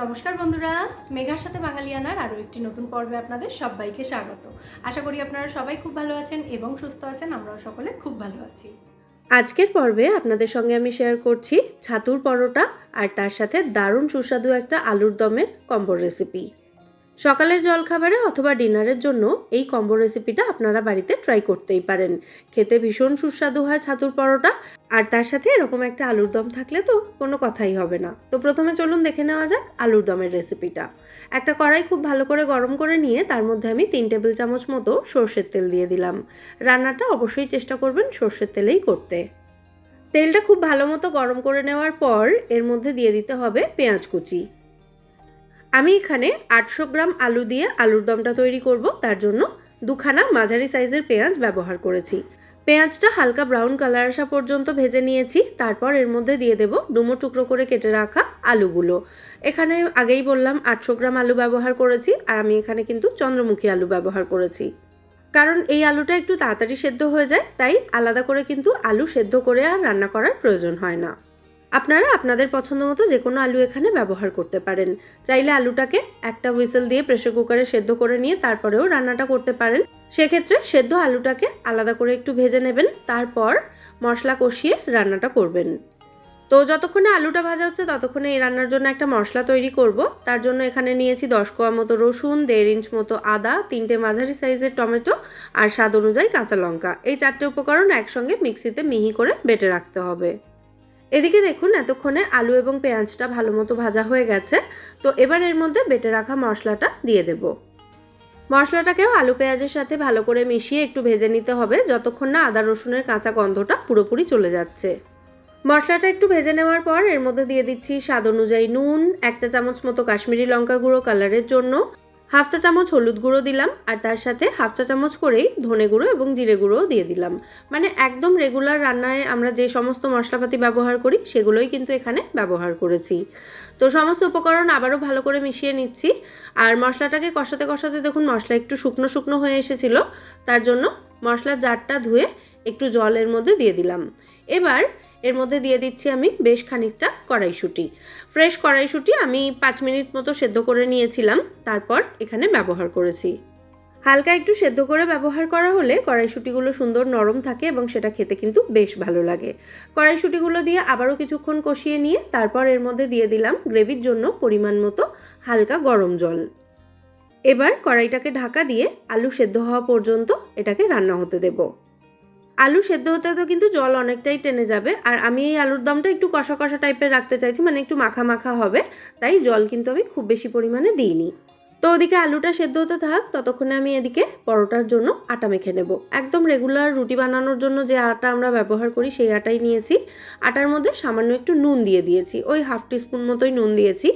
নমস্কার বন্ধুরা, মেঘার সাথে বাঙালিয়ানার আরও একটি নতুন পর্বে আপনাদের সবাইকে স্বাগত। আশা করি আপনারা সবাই খুব ভালো আছেন এবং সুস্থ আছেন, আমরাও সকলে খুব ভালো আছি। আজকের পর্বে আপনাদের সঙ্গে আমি শেয়ার করছি ছাতুর পরোটা আর তার সাথে দারুণ সুস্বাদু একটা আলুর দমের কম্বো রেসিপি সকালের জলখাবারে অথবা ডিনারের জন্য এই কম্বো রেসিপিটা আপনারা বাড়িতে ট্রাই করতেই পারেন। খেতে ভীষণ সুস্বাদু হয় ছাতুর পরোটা, আর তার সাথে এরকম একটা আলুর দম থাকলে তো কোনো কথাই হবে না। তো প্রথমে চলুন দেখে নেওয়া যাক আলুর দমের রেসিপিটা একটা কড়াই খুব ভালো করে গরম করে নিয়ে তার মধ্যে আমি তিন টেবিল চামচ মতো সর্ষের তেল দিয়ে দিলাম। রান্নাটা অবশ্যই চেষ্টা করবেন সর্ষের তেলেই করতে। তেলটা খুব ভালো মতো গরম করে নেওয়ার পর এর মধ্যে দিয়ে দিতে হবে পেঁয়াজ কুচি। আমি এখানে আটশো গ্রাম আলু দিয়ে আলুর দমটা তৈরি করব। তার জন্য দুখানা মাঝারি সাইজের পেঁয়াজ ব্যবহার করেছি। পেঁয়াজটা হালকা ব্রাউন কালার আসা পর্যন্ত ভেজে নিয়েছি। তারপর এর মধ্যে দিয়ে দেব ডুমো টুকরো করে কেটে রাখা আলুগুলো। এখানে আগেই বললাম আটশো গ্রাম আলু ব্যবহার করেছি আর আমি এখানে কিন্তু চন্দ্রমুখী আলু ব্যবহার করেছি। কারণ এই আলুটা একটু তাড়াতাড়ি সেদ্ধ হয়ে যায়, তাই আলাদা করে কিন্তু আলু সেদ্ধ করে আর রান্না করার প্রয়োজন হয় না। আপনারা আপনাদের পছন্দ মতো যে কোনো আলু এখানে ব্যবহার করতে পারেন। চাইলে আলুটাকে একটা হুইসেল দিয়ে প্রেশার কুকারে সেদ্ধ করে নিয়ে তারপরেও রান্নাটা করতে পারেন। সেক্ষেত্রে সেদ্ধ আলুটাকে আলাদা করে একটু ভেজে নেবেন, তারপর মশলা কষিয়ে রান্নাটা করবেন। তো যতক্ষণে আলুটা ভাজা হচ্ছে ততক্ষণে এই রান্নার জন্য একটা মশলা তৈরি করব। তার জন্য এখানে নিয়েছি দশ কোয়া মতো রসুন, দেড় ইঞ্চ মতো আদা, তিনটে মাঝারি সাইজের টমেটো আর স্বাদ অনুযায়ী কাঁচা লঙ্কা। এই চারটে উপকরণ একসঙ্গে মিক্সিতে মিহি করে বেটে রাখতে হবে। এদিকে দেখুন, এতক্ষণে আলু এবং পেঁয়াজটা ভালো মতো ভাজা হয়ে গেছে। তো এবার এর মধ্যে বেটে রাখা মশলাটা দিয়ে দেব। মশলাটাকেও আলু পেঁয়াজের সাথে ভালো করে মিশিয়ে একটু ভেজে নিতে হবে, যতক্ষণ না আদা রসুনের কাঁচা গন্ধটা পুরোপুরি চলে যাচ্ছে। মশলাটা একটু ভেজে নেওয়ার পর এর মধ্যে দিয়ে দিচ্ছি স্বাদ অনুযায়ী নুন, এক চা চামচ মতো কাশ্মীরি লঙ্কা গুঁড়ো কালারের জন্য। হাফ চা চামচ হলুদ গুঁড়ো দিলাম, আর তার সাথে হাফ চা চামচ করেই ধনে গুঁড়ো এবং জিরে গুঁড়োও দিয়ে দিলাম। মানে একদম রেগুলার রান্নায় আমরা যে সমস্ত মশলাপাতি ব্যবহার করি, সেগুলোই কিন্তু এখানে ব্যবহার করেছি। তো সমস্ত উপকরণ আবারও ভালো করে মিশিয়ে নিচ্ছি। আর মশলাটাকে কষাতে কষাতে দেখুন মশলা একটু শুকনো শুকনো হয়ে এসেছিল, তার জন্য মশলার জারটা ধুয়ে একটু জলের মধ্যে দিয়ে দিলাম। এবার এর মধ্যে দিয়ে দিচ্ছি আমি বেশ খানিকটা কড়াইশুঁটি। ফ্রেশ কড়াইশুঁটি আমি পাঁচ মিনিট মতো সেদ্ধ করে নিয়েছিলাম, তারপর এখানে ব্যবহার করেছি। হালকা একটু সেদ্ধ করে ব্যবহার করা হলে কড়াইশুঁটিগুলো সুন্দর নরম থাকে এবং সেটা খেতে কিন্তু বেশ ভালো লাগে। কড়াইশুঁটিগুলো দিয়ে আবারও কিছুক্ষণ কষিয়ে নিয়ে তারপর এর মধ্যে দিয়ে দিলাম গ্রেভির জন্য পরিমাণ মতো হালকা গরম জল। এবার কড়াইটাকে ঢাকা দিয়ে আলু সেদ্ধ হওয়া পর্যন্ত এটাকে রান্না হতে দেবো। আলু সেদ্ধ হতে হতে কিন্তু জল অনেকটাই টেনে যাবে। আর আমি এই আলুর দমটা একটু কষা কষা টাইপের রাখতে চাইছি মানে একটু মাখা মাখা হবে, তাই জল কিন্তু আমি খুব বেশি পরিমাণে দিইনি। তো ওদিকে আলুটা সেদ্ধ হতে থাক, ততক্ষণে আমি এদিকে পরোটার জন্য আটা মেখে নেব। একদম রেগুলার রুটি বানানোর জন্য যে আটা আমরা ব্যবহার করি, সেই আটাই নিয়েছি। আটার মধ্যে সামান্য একটু নুন দিয়ে দিয়েছি, ওই হাফ টিস্পুন মতোই নুন দিয়েছি।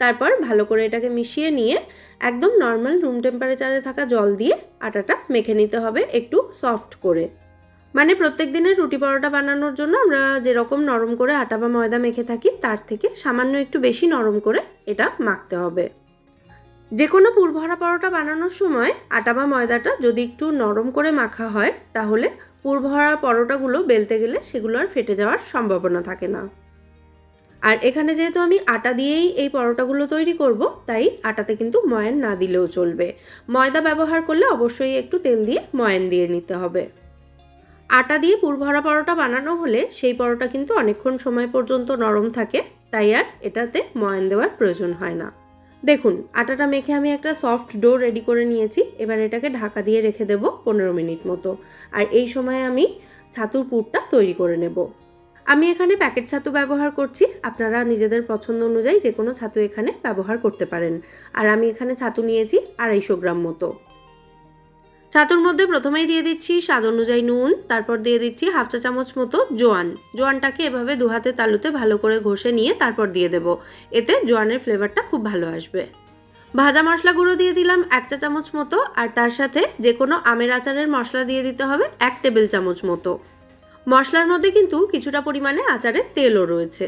তারপর ভালো করে এটাকে মিশিয়ে নিয়ে একদম নর্মাল রুম টেম্পারেচারে থাকা জল দিয়ে আটাটা মেখে নিতে হবে, একটু সফট করে। মানে প্রত্যেক দিনের রুটি পরোটা বানানোর জন্য আমরা যেরকম নরম করে আটা বা ময়দা মেখে থাকি, তার থেকে সামান্য একটু বেশি নরম করে এটা মাখতে হবে। যে কোনো পুরভরা পরোটা বানানোর সময় আটা বা ময়দাটা যদি একটু নরম করে মাখা হয়, তাহলে পুরভরা পরোটাগুলো বেলতে গেলে সেগুলো আর ফেটে যাওয়ার সম্ভাবনা থাকে না। আর এখানে যেহেতু আমি আটা দিয়েই এই পরোটাগুলো তৈরি করব, তাই আটাতে কিন্তু ময়ান না দিলেও চলবে। ময়দা ব্যবহার করলে অবশ্যই একটু তেল দিয়ে ময়ান দিয়ে নিতে হবে। আটা দিয়ে পুরভরা পরোটা বানানো হলে সেই পরোটা কিন্তু অনেকক্ষণ সময় পর্যন্ত নরম থাকে, তাই আর এটাতে ময়ান দেওয়ার প্রয়োজন হয় না। দেখুন, আটাটা মেখে আমি একটা সফট ডো রেডি করে নিয়েছি, এবার এটাকে ঢাকা দিয়ে রেখে দেবো পনেরো মিনিট মতো। আর এই সময় আমি ছাতুর পুরটা তৈরি করে নেব। আমি এখানে প্যাকেট ছাতু ব্যবহার করছি, আপনারা নিজেদের পছন্দ অনুযায়ী যে কোনো ছাতু এখানে ব্যবহার করতে পারেন। আর আমি এখানে ছাতু নিয়েছি আড়াইশো গ্রাম মতো। ছাতুর মধ্যে প্রথমেই দিয়ে দিচ্ছি স্বাদ অনুযায়ী নুন, তারপর দিয়ে দিচ্ছি হাফ চা চামচ মতো জোয়ান। জোয়ানটাকে এভাবে দু হাতে তালুতে ভালো করে ঘষে নিয়ে তারপর দিয়ে দেব। এতে জোয়ানের ফ্লেভারটা খুব ভালো আসবে। ভাজা মশলা গুঁড়ো দিয়ে দিলাম এক চা চামচ মতো, আর তার সাথে যে কোনো আমের আচারের মশলা দিয়ে দিতে হবে এক টেবিল চামচ মতো। মশলার মধ্যে কিন্তু কিছুটা পরিমাণে আচারের তেলও রয়েছে।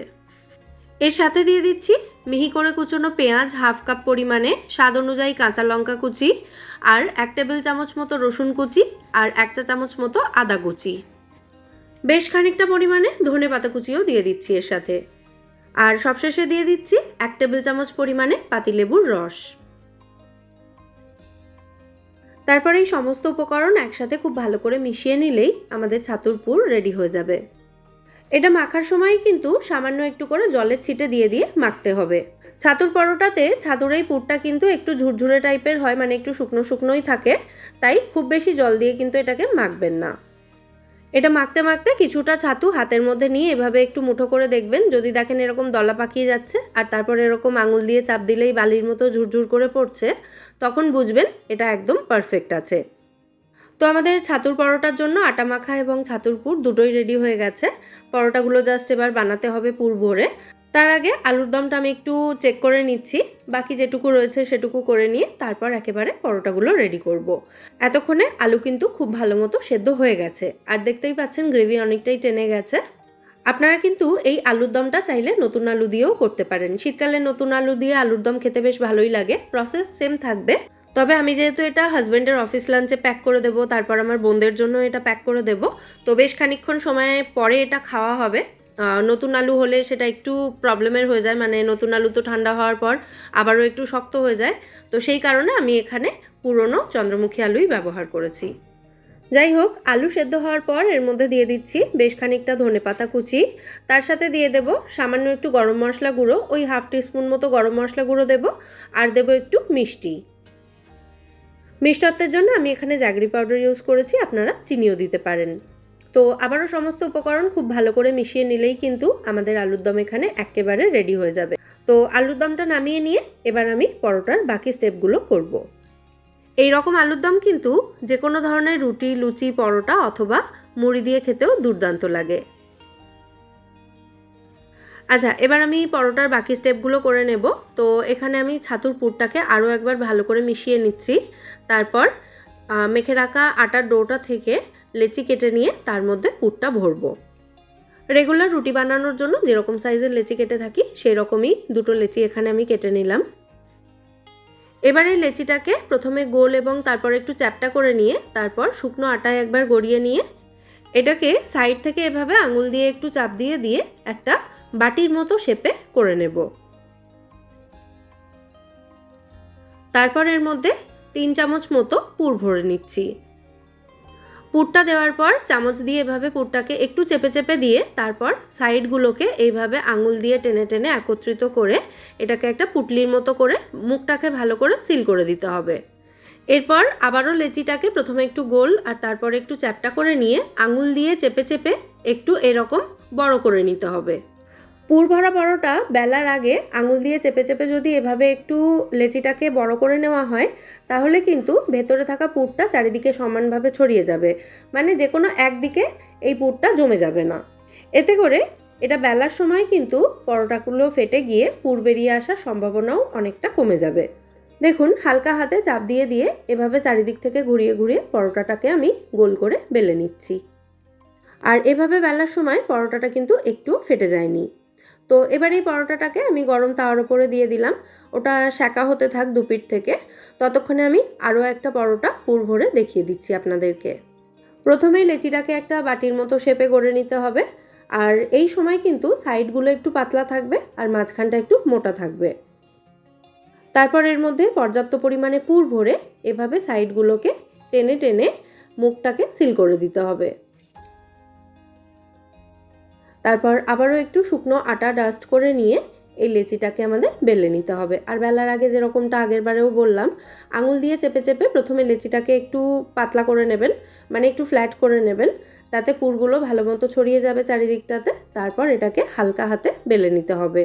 এর সাথে দিয়ে দিচ্ছি মিহি করে কুচোনো পেঁয়াজ হাফ কাপ পরিমাণে, স্বাদ অনুযায়ী কাঁচা লঙ্কা কুচি আর এক টেবিল চামচ মতো রসুন কুচি আর এক চা চামচ মতো আদা কুচি। বেশ খানিকটা পরিমাণে ধনে পাতা কুচিও দিয়ে দিচ্ছি এর সাথে। আর সবশেষে দিয়ে দিচ্ছি এক টেবিল চামচ পরিমাণে পাতিলেবুর রস। তারপর এই সমস্ত উপকরণ একসাথে খুব ভালো করে মিশিয়ে নিলেই আমাদের ছাতুর পুর রেডি হয়ে যাবে। এটা মাখার সময় কিন্তু সামান্য একটু করে জলের ছিটে দিয়ে দিয়ে মাখতে হবে। ছাতুর পরোটাতে ছাতুর এই পুরটা কিন্তু একটু ঝুরঝুরে টাইপের হয় মানে একটু শুকনো শুকনোই থাকে, তাই খুব বেশি জল দিয়ে কিন্তু এটাকে মাখবেন না। এটা মাখতে মাখতে কিছুটা ছাতু হাতের মধ্যে নিয়ে এভাবে একটু মুঠো করে দেখবেন, যদি দেখেন এরকম দলা পাকিয়ে যাচ্ছে আর তারপর এরকম আঙুল দিয়ে চাপ দিলেই বালির মতো ঝুরঝুর করে পড়ছে, তখন বুঝবেন এটা একদম পারফেক্ট আছে। তো আমাদের ছাতুর পরোটার জন্য আটা মাখা এবং ছাতুর পুর দুটোই রেডি হয়ে গেছে। পরোটাগুলো জাস্ট এবার বানাতে হবে পুর ভরে। তার আগে আলুর দমটা আমি একটু চেক করে নিচ্ছি। বাকি যেটুকু রয়েছে সেটুকু করে নিয়ে তারপর একেবারে পরোটাগুলো রেডি করব। এতক্ষণে আলু কিন্তু খুব ভালো মতো সেদ্ধ হয়ে গেছে। আর দেখতেই পাচ্ছেন গ্রেভি অনেকটাই টেনে গেছে। আপনারা কিন্তু এই আলুর দমটা চাইলে নতুন আলু দিয়েও করতে পারেন। শীতকালে নতুন আলু দিয়ে আলুর দম খেতে বেশ ভালোই লাগে। প্রসেস সেম থাকবে। তবে আমি যেহেতু এটা হাজব্যান্ডের অফিস লাঞ্চে প্যাক করে দেবো, তারপর আমার বোনদের জন্য এটা প্যাক করে দেবো। তো বেশ খানিক্ষণ সময় পরে এটা খাওয়া হবে। নতুন আলু হলে সেটা একটু প্রবলেমের হয়ে যায় মানে নতুন আলু তো ঠান্ডা হওয়ার পর আবারও একটু শক্ত হয়ে যায়। তো সেই কারণে আমি এখানে পুরনো চন্দ্রমুখী আলুই ব্যবহার করেছি। যাই হোক, আলু সেদ্ধ হওয়ার পর এর মধ্যে দিয়ে দিচ্ছি বেশ খানিকটা ধনে পাতা কুচি। তার সাথে দিয়ে দেব সামান্য একটু গরম মশলা গুঁড়ো, ওই হাফ টিস্পুন মতো গরম মশলা গুঁড়ো দেব, আর দেব একটু মিষ্টি। মিষ্টত্বের জন্য আমি এখানে জাগরি পাউডার ইউজ করেছি, আপনারা চিনিও দিতে পারেন। তো আবারও সমস্ত উপকরণ খুব ভালো করে মিশিয়ে নিলেই কিন্তু আমাদের আলুর দম এখানে একেবারে রেডি হয়ে যাবে। তো আলুর দমটা নামিয়ে নিয়ে এবার আমি পরোটার বাকি স্টেপগুলো করব। এই রকম আলুর দম কিন্তু যে কোনো ধরনের রুটি, লুচি, পরোটা অথবা মুড়ি দিয়ে খেতেও দুর্দান্ত লাগে। আচ্ছা এবার আমি পরোটার বাকি স্টেপগুলো করে নেব। তো এখানে আমি ছাতুর পুরটাকে আরও একবার ভালো করে মিশিয়ে নিচ্ছি। তারপর মেখে রাখা আটার ডোটা থেকে লেচি কেটে নিয়ে তার মধ্যে পুরটা ভরবো। রেগুলার রুটি বানানোর জন্য যেরকম সাইজের লেচি কেটে থাকি সেই রকমই দুটো লেচি এখানে আমি কেটে নিলাম। এবারে লেচিটাকে প্রথমে গোল এবং তারপর একটু চ্যাপটা করে নিয়ে, তারপর শুকনো আটায় একবার গড়িয়ে নিয়ে, এটাকে সাইড থেকে এভাবে আঙুল দিয়ে একটু চাপ দিয়ে দিয়ে একটা বাটির মতো শেপে করে নেব। তারপর এর মধ্যে তিন চামচ মতো পুর ভরে নিচ্ছি। পুরটা দেওয়ার পর চামচ দিয়ে এভাবে পুরটাকে একটু চেপে চেপে দিয়ে তারপর সাইডগুলোকে এইভাবে আঙুল দিয়ে টেনে টেনে একত্রিত করে এটাকে একটা পুটলির মতো করে মুখটাকে ভালো করে সিল করে দিতে হবে। এরপর আবারও লেচিটাকে প্রথমে একটু গোল আর তারপর একটু চ্যাপটা করে নিয়ে আঙুল দিয়ে চেপে চেপে একটু এরকম বড় করে নিতে হবে। পুর ভরা বড়টা বেলার আগে আঙুল দিয়ে চেপে চেপে যদি এভাবে একটু লেচিটাকে বড় করে নেওয়া হয়, তাহলে কিন্তু ভেতরে থাকা পুরটা চারিদিকে সমানভাবে ছড়িয়ে যাবে। মানে যে কোনো একদিকে এই পুরটা জমে যাবে না। এতে করে এটা বেলার সময় কিন্তু পরোটাগুলো ফেটে গিয়ে পুর বেরিয়ে আসার সম্ভাবনাও অনেকটা কমে যাবে। দেখুন, হালকা হাতে চাপ দিয়ে দিয়ে এভাবে চারিদিক থেকে ঘুরিয়ে ঘুরিয়ে পরোটাটাকে আমি গোল করে বেলে নিচ্ছি। আর এভাবে বেলার সময় পরোটাটা কিন্তু একটু ফেটে যায়নি। তো এবার এই পরোটাটাকে আমি গরম তাওয়ার ওপরে দিয়ে দিলাম। ওটা শাঁকা হতে থাক দুপিট থেকে। ততক্ষণে আমি আরও একটা পরোটা পুর ভরে দেখিয়ে দিচ্ছি আপনাদেরকে। প্রথমেই লেচিটাকে একটা বাটির মতো শেপে গড়ে নিতে হবে। আর এই সময় কিন্তু সাইডগুলো একটু পাতলা থাকবে আর মাঝখানটা একটু মোটা থাকবে। তারপর এর মধ্যে পর্যাপ্ত পরিমাণে পুর ভরে এভাবে সাইডগুলোকে টেনে টেনে মুখটাকে সিল করে দিতে হবে। তারপর আবারও একটু শুকনো আটা ডাস্ট করে নিয়ে এই লেচিটাকে আমাদের বেলে নিতে হবে। আর বেলার আগে যেরকমটা আগের বারেও বললাম, আঙুল দিয়ে চেপে চেপে প্রথমে লেচিটাকে একটু পাতলা করে নেবেন মানে একটু ফ্ল্যাট করে নেবেন, তাতে পুরগুলো ভালো মতো ছড়িয়ে যাবে চারিদিকটাতে, তারপর এটাকে হালকা হাতে বেলে নিতে হবে।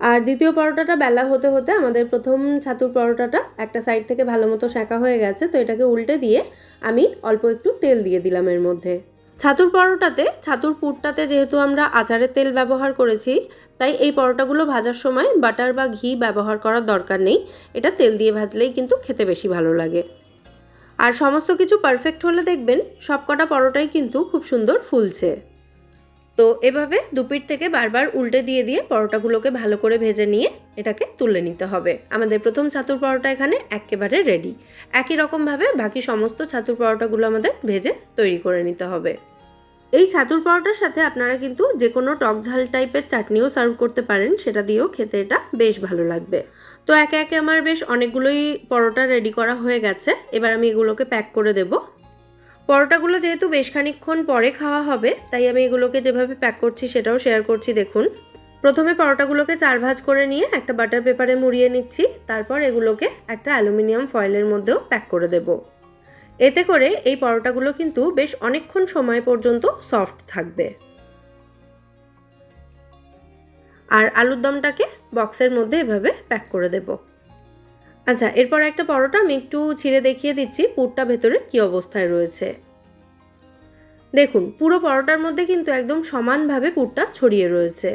আর দ্বিতীয় পরোটাটা বেলা হতে হতে আমাদের প্রথম ছাতুর পরোটাটা একটা সাইড থেকে ভালো মতো শাঁকা হয়ে গেছে, তো এটাকে উল্টে দিয়ে আমি অল্প একটু তেল দিয়ে দিলাম এর মধ্যে। ছাতুর পরোটাতে, ছাতুর পুরটাতে যেহেতু আমরা আচারের তেল ব্যবহার করেছি, তাই এই পরোটাগুলো ভাজার সময় বাটার বা ঘি ব্যবহার করার দরকার নেই। এটা তেল দিয়ে ভাজলেই কিন্তু খেতে বেশি ভালো লাগে। আর সমস্ত কিছু পারফেক্ট হলে দেখবেন সব কটা পরোটাই কিন্তু খুব সুন্দর ফুলছে। তো এভাবে দুপিট থেকে বারবার উল্টে দিয়ে দিয়ে পরোটাগুলোকে ভালো করে ভেজে নিয়ে এটাকে তুলে নিতে হবে। আমাদের প্রথম ছাতুর পরোটা এখানে একেবারে রেডি একই রকমভাবে বাকি সমস্ত ছাতুর পরোটাগুলো আমাদের ভেজে তৈরি করে নিতে হবে। এই ছাতুর পরোটার সাথে আপনারা কিন্তু যে কোনো টক ঝাল টাইপের চাটনিও সার্ভ করতে পারেন, সেটা দিয়েও খেতে এটা বেশ ভালো লাগবে। তো একে একে আমার বেশ অনেকগুলোই পরোটা রেডি করা হয়ে গেছে। এবার আমি এগুলোকে প্যাক করে দেব। পরোটাগুলো যেহেতু বেশ খানিকক্ষণ পরে খাওয়া হবে, তাই আমি এগুলোকে যেভাবে প্যাক করছি সেটাও শেয়ার করছি, দেখুন। প্রথমে পরোটাগুলোকে চার ভাঁজ করে নিয়ে একটা বাটার পেপারে মুড়িয়ে নিচ্ছি, তারপর এগুলোকে একটা অ্যালুমিনিয়াম ফয়েলের মধ্যেও প্যাক করে দেব। এতে করে এই পরোটাগুলো কিন্তু বেশ অনেকক্ষণ সময় পর্যন্ত সফট থাকবে। আর আলুর দমটাকে বক্সের মধ্যে এভাবে প্যাক করে দেব। আচ্ছা এরপর একটা পরোটা আমি একটু ছিঁড়ে দেখিয়ে দিচ্ছি, পুরটা ভেতরে কি অবস্থায় রয়েছে। দেখুন, পুরো পরোটার মধ্যে কিন্তু একদম সমানভাবে পুরটা ছড়িয়ে রয়েছে।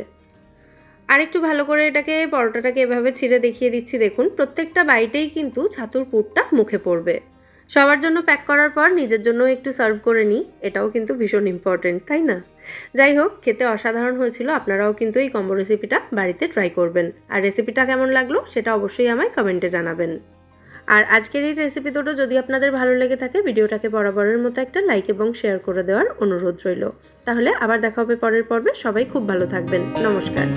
আর একটু ভালো করে এটাকে, পরোটাটাকে এভাবে ছিঁড়ে দেখিয়ে দিচ্ছি, দেখুন, প্রত্যেকটা বাইটেই কিন্তু ছাতুর পুরটা মুখে পড়বে। সবার জন্য প্যাক করার পর নিজের জন্য একটু সার্ভ করে নিই, এটাও কিন্তু ভীষণ ইম্পর্টেন্ট তাই না? যাই হোক, খেতে অসাধারণ হয়েছিল, আপনারাও কিন্তু এই কম্বো রেসিপিটা বাড়িতে ট্রাই করবেন। আর রেসিপিটা কেমন লাগল সেটা অবশ্যই আমায় কমেন্টে জানাবেন। আর আজকের এই রেসিপি দুটো যদি আপনাদের ভালো লেগে থাকে, ভিডিওটাকে বরাবরের মতো একটা লাইক এবং শেয়ার করে দেওয়ার অনুরোধ রইল। তাহলে আবার দেখা হবে পরের পর্বে, সবাই খুব ভালো থাকবেন। নমস্কার।